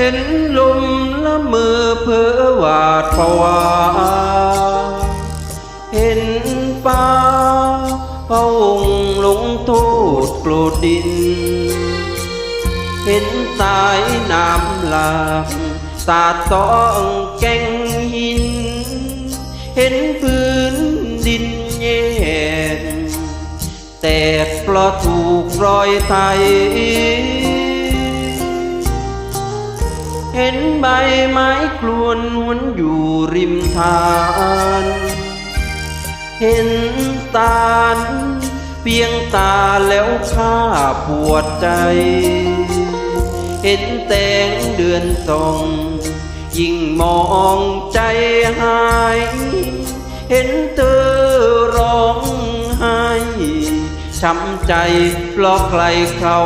เห็นลมละมือเพื่อหวาดภาวา เห็นฟ้าเป้าองค์ลงโทษโกรธดิน เห็นสายน้ำหลากสาดสองแก่งหิน เห็นพื้นดินแยกแตกเพราะถูกรอยไทย เห็นใบไม้คลวนหวนอยู่ริมทาน เห็นตาลเพียงตาแล้วข้าปวดใจ เห็นแตงเดือนส่อง ยิ่งมองใจหาย เห็นเธอร้องไห้ช้ำใจเพราะใครเขา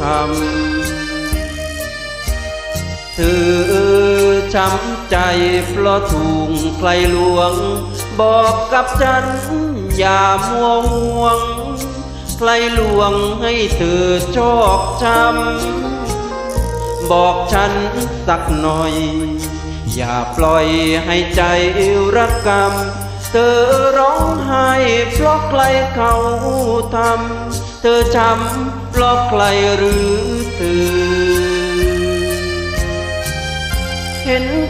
ทำ เธอช้ำใจเพราะถูกใครลวง บอกกับฉันอย่ามัวห่วง ใครลวงให้เธอชอกช้ำบอกฉันสักหน่อย อย่าปล่อยให้ใจรักกรรม เธอร้องไห้เพราะใครเขาทำเธอช้ำเพราะใครหรือเธอ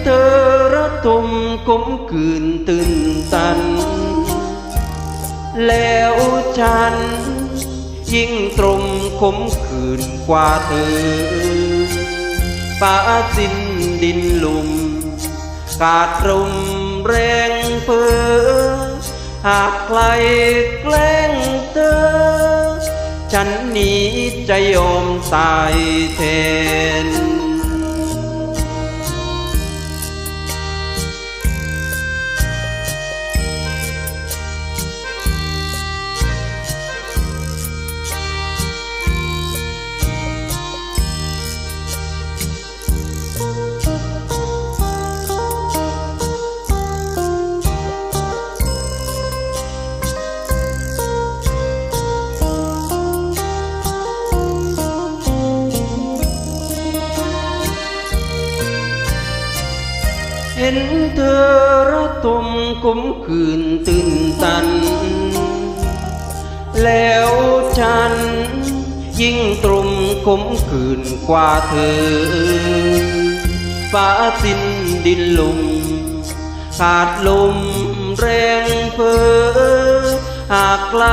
เธอระทมกลมกืนตื่นตัน แล้วฉัน ยิ่งตรมขมขืนกว่าเธอป่าสิ้นดินลุม กาดรมแรงเพอหากใครแกล้งเธอ ฉันนี้จะยอมตายแทน ห็นเธอระทมกลมคืนตื่นตัน แล้วฉัน ยิ่งตรุมขมคืนกว่าเธอฟ้าสิ้นดินลมขาดลมแรงเพอหากใคร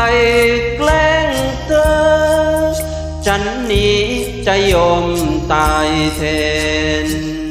แกล้งเธอ ฉันนี้จะยอมตายแทน